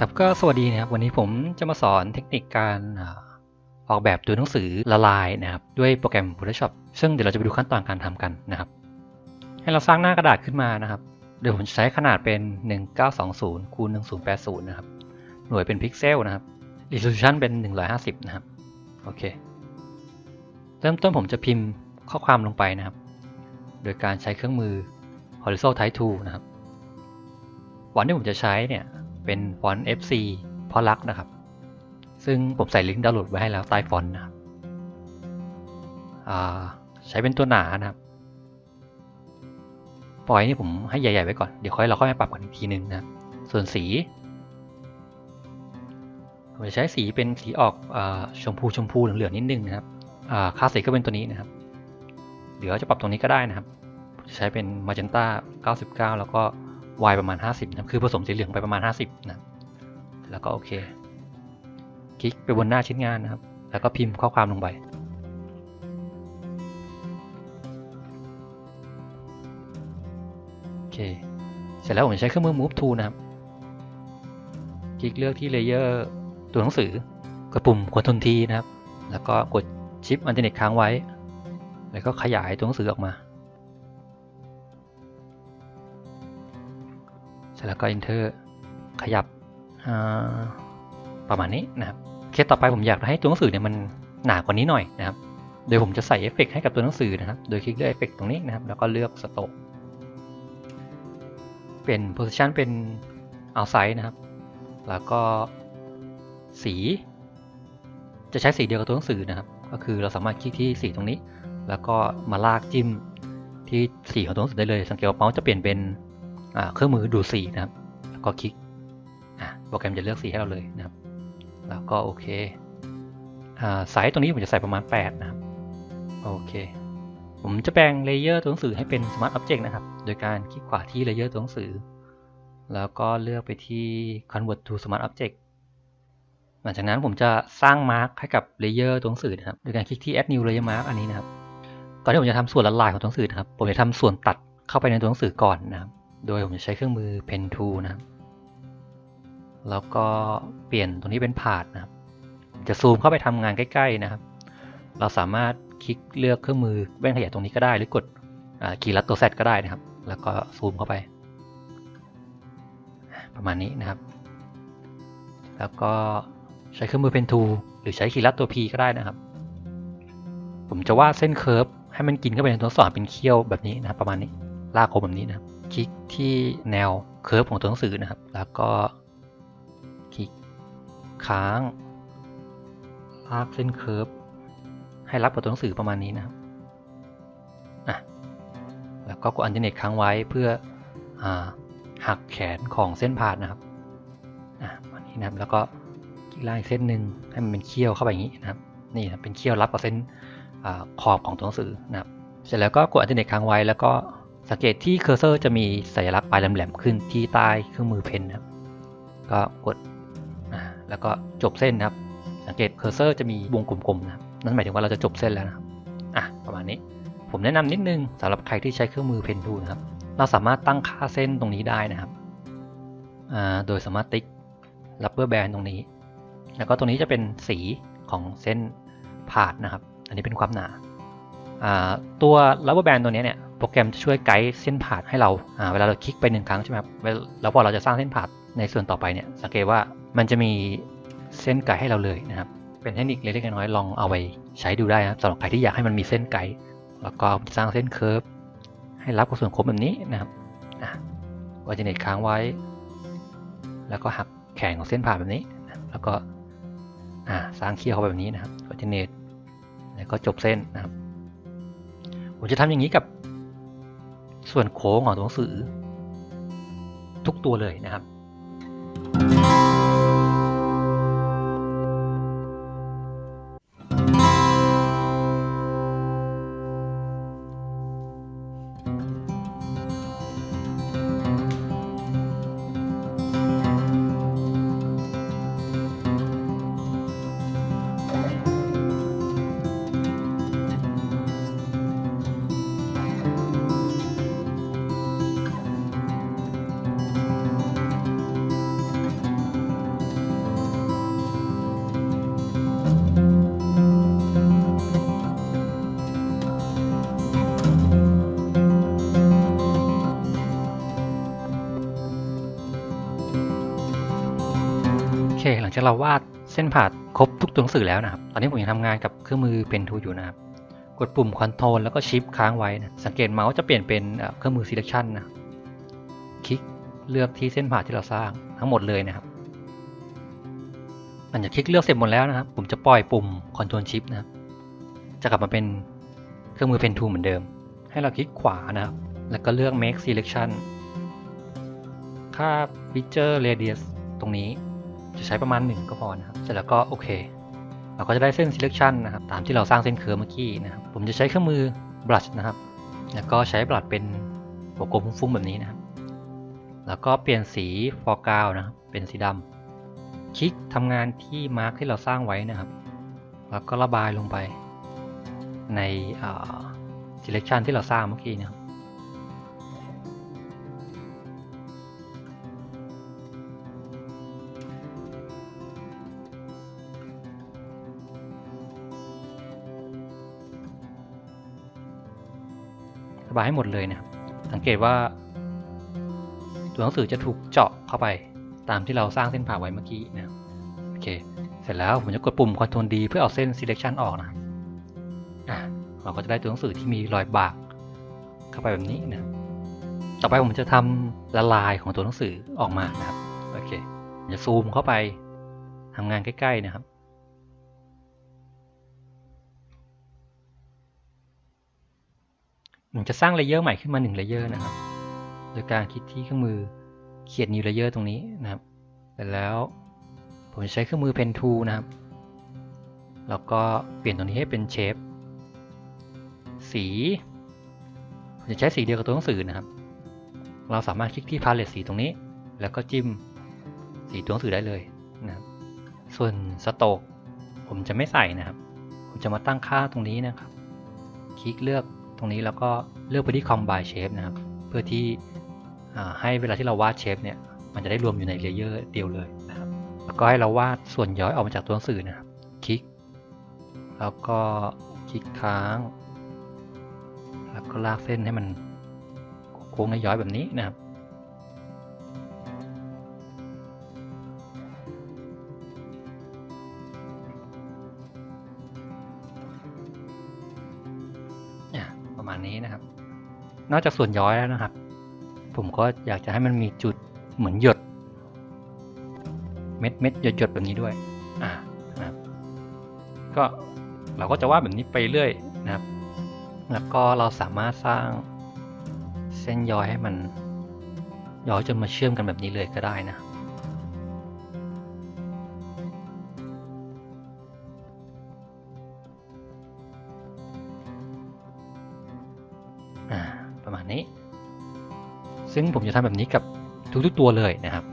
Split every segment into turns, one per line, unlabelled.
ครับก็สวัสดีนะครับวันนี้ผมจะมาสอนเทคนิคการออกแบบตัวหนังสือละลายนะครับด้วยโปรแกรม Photoshop ซึ่งเดี๋ยวเราจะไปดูขั้นตอนการทำกันนะครับ ให้เราสร้างหน้ากระดาษขึ้นมานะครับโดยผมจะใช้ขนาดเป็น 1920คูณ1080 นะครับ หน่วยเป็นพิกเซลนะครับ resolution เป็น 150 นะครับโอเคเริ่มต้นผมจะพิมพ์ข้อความลงไปนะครับ โดยการใช้เครื่องมือ horizontal type tool นะครับฟอนที่ผมจะใช้เนี่ย เป็นฟอนต์ FC เพราะรักนะครับ ซึ่งผมใส่ลิงก์ดาวน์โหลดไว้ให้แล้วใต้ฟอนต์นะครับใช้เป็นตัวหนานะครับปล่อยนี่ผมให้ใหญ่ ๆ ไว้ก่อน เดี๋ยวค่อยเราค่อยมาปรับกันอีกทีนึงนะครับส่วนสีผมจะใช้สีเป็นสีออกอชมพูชมพูเหลืองๆนิดนึงนะครับค่าสีก็เป็นตัวนี้นะครับ เดี๋ยวจะปรับตรงนี้ก็ได้นะครับ ใช้เป็นมา g จ n ต้า99 แล้วก็ y ประมาณ 50นะครับคือผสมสีเหลืองไปประมาณ 50นะแล้วก็โอเค คลิกไปบนหน้าชิ้นงานนะครับ แล้วก็พิมพ์ข้อความลงไปโอเค เสร็จแล้วผมใช้เครื่องมือ move tool นะครับคลิกเลือกที่เลเยอร์ตัวหนังสือกดปุ่มควรทนทีนะครับ แล้วก็กดชิปอันเทอร์เน็ตค้างไว้ แล้วก็ขยายตัวหนังสือออกมา แล้วก็ enter ขยับประมาณนี้นะครับเคสต่อไปผมอยากให้ตัวหนังสือเนี่ยมันหนากว่านี้หน่อยนะครับ โดยผมจะใส่เอฟเฟกให้กับตัวหนังสือนะครับ โดยคลิกเลือกเอฟเฟกตรงนี้นะครับ แล้วก็เลือกสโตกเปลี่ยน position เป็น outside นะครับ แล้วก็สี จะใช้สีเดียวกับตัวหนังสือนะครับ ก็คือเราสามารถคลิกที่สีตรงนี้ แล้วก็มาลากจิ้มที่สีของตัวหนังสือได้เลย สังเกตว่าเมาส์จะเปลี่ยนเป็น เครื่องมือดูสีนะครับ แล้วก็คลิกโปรแกรมจะเลือกสีให้เราเลยนะครับ แล้วก็โอเคไซส์ตรงนี้ผมจะใส่ประมาณ 8 นะครับ โอเค ผมจะแปลงเลเยอร์ตัวหนังสือให้เป็น Smart Object นะครับ โดยการคลิกขวาที่เลเยอร์ตัวหนังสือ แล้วก็เลือกไปที่ Convert to Smart Object หลังจากนั้นผมจะสร้างมาร์กให้กับเลเยอร์ตัวหนังสือนะครับ โดยการคลิกที่ Add New Layer Mark อันนี้นะครับ ก่อนที่ผมจะทำส่วนละลายของตัวหนังสือนะครับ ผมจะทำส่วนตัดเข้าไปในตัวหนังสือก่อนนะครับ โดยผมจะใช้เครื่องมือ Pen Tool นะครับ แล้วก็เปลี่ยนตรงนี้เป็นผาดนะครับ จะซูมเข้าไปทำงานใกล้ ๆนะครับ เราสามารถคลิกเลือกเครื่องมือแว่นขยายตรงนี้ก็ได้ หรือกดคีย์ลัดตัว Z ก็ได้นะครับ แล้วก็ซูมเข้าไป ประมาณนี้นะครับ แล้วก็ใช้เครื่องมือ Pen Tool หรือใช้คีย์ลัดตัว P ก็ได้นะครับ ผมจะวาดเส้นเคิร์ฟให้มันกินเข้าไปในตัวสอักษรเป็นเขี้ยวแบบนี้นะครับ ประมาณนี้ลากโค้งแบบนี้นะครับ คลิกที่แนวเคิร์ฟของตัวหนังสือนะครับ แล้วก็คลิกค้าง ลากเส้นเคิร์ฟให้รับกับตัวหนังสือประมาณนี้นะครับอะแล้วก็กดอันเทอร์เน็ตค้างไว้เพื่ออหักแขนของเส้นผ่านนะครับอะวันนี้นะครับ แล้วก็คลิกล่างอีกเส้นหนึ่งให้มันเป็นเขี้ยวเข้าไปอย่างนี้นะครับ นี่นะเป็นเขี้ยวรับกับเส้นอขอบของตัวหนังสือนะครับ เสร็จแล้วก็กดอันเทอร์เน็ตค้างไว้แล้วก็ สังเกตที่เคอร์เซอร์จะมีสัญลักษณ์ปลายแหลมๆขึ้นที่ใต้เครื่องมือเพนนะครับก็กดแล้วก็จบเส้นนะครับ สังเกตเคอร์เซอร์จะมีวงกลมๆนะครับนั่นหมายถึงว่าเราจะจบเส้นแล้วนะครับอะประมาณนี้ผมแนะนำนิดนึงสำหรับใครที่ใช้เครื่องมือเพนทูนะครับ เราสามารถตั้งค่าเส้นตรงนี้ได้นะครับอ่าโดยสามารถติ๊กรับเบอร์แบนตรงนี้ แล้วก็ตรงนี้จะเป็นสีของเส้นผาดนะครับ อันนี้เป็นความหนาอ่าตัวรับเบอร์แบนตัวนี้เนี่ย รแกรมจะช่วยไกด์เส้นผ่านให้เราเวลาเราคลิกไปหนึ่งครั้งใช่ไหมครับแล้วพอเราจะสร้างเส้นผ่านในส่วนต่อไปเนี่ยสังเกตว่ามันจะมีเส้นไกด์ให้เราเลยนะครับ เป็นเทคนิคเล็กๆน้อยๆลองเอาไปใช้ดูได้นะครับสำหรับใครที่อยากให้มันมีเส้นไกด์แล้วก็สร้างเส้นเคิร์ฟให้รับกับส่วนโค้งแบบนี้นะครับอะวอร์จิเนตค้างไว้ แล้วก็หักแขนของเส้นผ่านแบบนี้ แล้วก็อ่าสร้างเคี้ยวเขาแบบนี้นะครับวอร์จิเนตแล้วก็จบเส้นนะครับผมจะทำอย่างนี้กับ ส่วนโค้งของตัวหนังสือ ทุกตัวเลยนะครับ จากเราวาดเส้นผ่าครบทุกตัวหนังสือแล้วนะครับ ตอนนี้ผมยังทำงานกับเครื่องมือเพนทูอยู่นะครับ กดปุ่ม Ctrl แล้วก็ Shift ค้างไว้นะ สังเกตเมาส์จะเปลี่ยนเป็นเครื่องมือ Selection นะ คลิกเลือกที่เส้นผ่าที่เราสร้างทั้งหมดเลยนะครับหลังจากคลิกเลือกเสร็จหมดแล้วนะครับ ผมจะปล่อยปุ่ม Ctrl Shift นะครับ จะกลับมาเป็นเครื่องมือ Pen Tool เหมือนเดิม ให้เราคลิกขวานะครับ แล้วก็เลือก Make Selection ค่า Feature Radius ตรงนี้ จะใช้ประมาณ 1 ก็พอนะครับ เสร็จแล้วก็โอเค เราก็จะได้เส้น selection นะครับ ตามที่เราสร้างเส้นเคิร์เมื่อกี้นะครับ ผมจะใช้เครื่องมือ brush นะครับ แล้วก็ใช้ brush เป็นวงกลมฟุ้งๆแบบนี้นะครับ แล้วก็เปลี่ยนสี foreground นะครับเป็นสีดำคลิกทำงานที่มาร์กที่เราสร้างไว้นะครับ แล้วก็ระบายลงไปใน selection ที่เราสร้างเมื่อกี้นะครับ บายให้หมดเลยนะครับ สังเกตว่า ตัวหนังสือจะถูกเจาะเข้าไปตามที่เราสร้างเส้นผ่าไว้เมื่อกี้นะโอเค เสร็จแล้วผมจะกดปุ่ม Ctrl D เพื่อเอาเส้น selection ออกนะครับอะเราก็จะได้ตัวหนังสือที่มีรอยบากเข้าไปแบบนี้นะต่อไปผมจะทำละลายของตัวหนังสือออกมานะครับโอเคผมจะซูมเข้าไปทำงานใกล้ ๆ นะครับ ผมจะสร้างเลเยอร์ใหม่ขึ้นมา1เลเยอร์นะครับ โดยการคลิกที่เครื่องมือเขียน new layer ตรงนี้นะครับเสร็จแล้วผมจะใช้เครื่องมือ pen tool นะครับ แล้วก็เปลี่ยนตรงนี้ให้เป็นเชฟสีผมจะใช้สีเดียวกับตัวหนังสือนะครับ เราสามารถคลิกที่ palette สีตรงนี้ แล้วก็จิ้มสีตัวหนังสือได้เลยนะครับ ส่วนสโตกผมจะไม่ใส่นะครับ ผมจะมาตั้งค่าตรงนี้นะครับ คลิกเลือก ตรงนี้แล้วก็เลือกไปที่ combine shape นะครับ เพื่อที่ให้เวลาที่เราวาดเชฟเนี่ยมันจะได้รวมอยู่ในเลเยอร์เดียวเลยนะครับ แล้วก็ให้เราวาดส่วนย้อยออกมาจากตัวหนังสือนะครับ คลิก แล้วก็คลิกค้าง แล้วก็ลากเส้นให้มันโค้งในย้อยแบบนี้นะครับ ประมาณนี้นะครับ นอกจากส่วนย้อยแล้วนะครับ ผมก็อยากจะให้มันมีจุดเหมือนหยด เม็ดเม็ดหยดหยดแบบนี้ด้วยอ่านะครับก็เราก็จะวาดแบบนี้ไปเรื่อยนะครับ แล้วก็เราสามารถสร้างเส้นย้อยให้มันย้อยจนมาเชื่อมกันแบบนี้เลยก็ได้นะ นี้ ซึ่งผมจะทำแบบนี้กับทุกๆตัวเลยนะครับ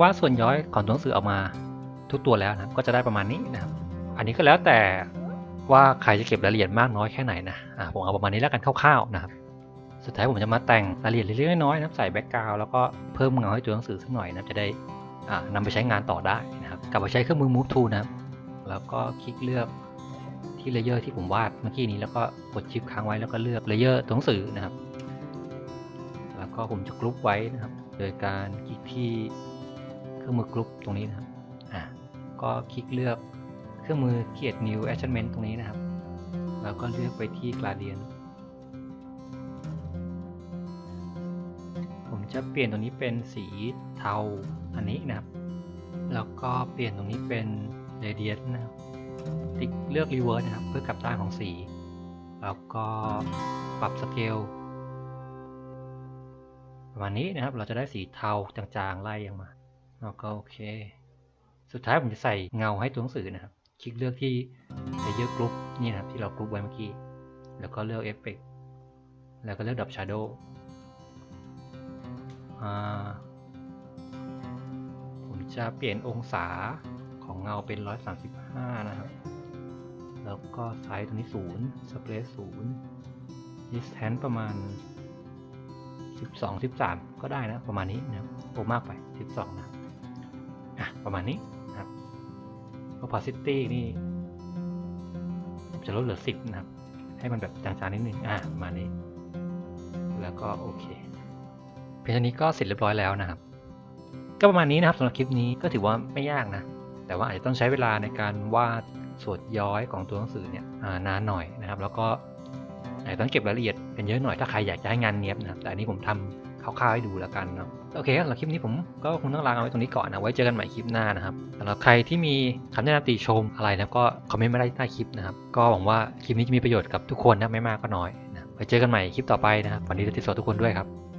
ว่าส่วนย้อยของตัวหนังสือออกมาทุกตัวแล้วนะก็จะได้ประมาณนี้นะครับ อันนี้ก็แล้วแต่ว่าใครจะเก็บรายละเอียดมากน้อยแค่ไหนนะอะผมเอาประมาณนี้แล้วกันคร่าวๆนะครับสุดท้ายผมจะมาแต่งรายละเอียดเล็กๆน้อยๆนะใส่แบ็กกราวด์แล้วก็เพิ่มเงาให้ตัวหนังสือสักหน่อยนะจะได้อ่านำไปใช้งานต่อได้นะครับกลับมาใช้เครื่องมือ Move Tool นะครับแล้วก็คลิกเลือกที่เลเยอร์ที่ผมวาดเมื่อกี้นี้แล้วก็กดชิปค้างไว้แล้วก็เลือกเลเยอร์ตัวหนังสือนะครับ แล้วก็ผมจะกรุ๊ปไว้นะครับ โดยการคลิกที่ รื่องมือกรุ๊ปตรงนี้นะครับอะก็คลิกเลือกเครื่องมือ Create New Attachment ตรงนี้นะครับ แล้วก็เลือกไปที่ Gradient ผมจะเปลี่ยนตรงนี้เป็นสีเทาอันนี้นะครับ แล้วก็เปลี่ยนตรงนี้เป็น Radiant นะครับติ๊กเลือก Reverse นะครับ เพื่อกลับด้านของสี แล้วก็ปรับสเกลประมาณนี้นะครับ เราจะได้สีเทาจางๆ ไล่ออกมา แล้วก็โอเค สุดท้ายผมจะใส่เงาให้ตัวหนังสือนะครับ คลิกเลือกที่ Layer Group นี่นะครับที่เรากรุ๊ปไว้เมื่อกี้ แล้วก็เลือก Effect แล้วก็เลือก Drop Shadow ผมจะเปลี่ยนองศาของเงาเป็น 135 นะครับ แล้วก็ไซส์ตรงนี้ 0 Space 0 Distance ประมาณ 12 13 ก็ได้นะ ประมาณนี้นะครับโอมากไป 12 นะ อะประมาณนี้นะครับ opacity นี่จะลดเหลือ 10 นะครับ ให้มันแบบจางๆนิดนึงอะประมาณนี้ แล้วก็โอเค เพียงเท่านี้ก็เสร็จเรียบร้อยแล้วนะครับ ก็ประมาณนี้นะครับสำหรับคลิปนี้ก็ถือว่าไม่ยากนะ แต่ว่าอาจจะต้องใช้เวลาในการวาดส่วนย้อยของตัวหนังสือเนี่ยนานหน่อยนะครับ แล้วก็อาจจะต้องเก็บรายละเอียดกันเยอะหน่อยถ้าใครอยากจะให้งานเนียบนะครับแต่อันนี้ผมทำค ร่าวๆให้ดูแล้วกันเนาะโอเคครับสำหรับคลิปนี้ผมก็คงต้องลาเอาไว้ตรงนี้ก่อนนะไว้เจอกันใหม่คลิปหน้านะครับสำหรับใครที่มีคำแนะนำติชมอะไรนะก็คอมเมนต์มาได้ใต้คลิปนะครับก็หวังว่าคลิปนี้จะมีประโยชน์กับทุกคนนะไม่มากก็น้อยนะไว้เจอกันใหม่คลิปต่อไปนะครับวันนี้จะติดสวัสดีทุกคนด้วยครับ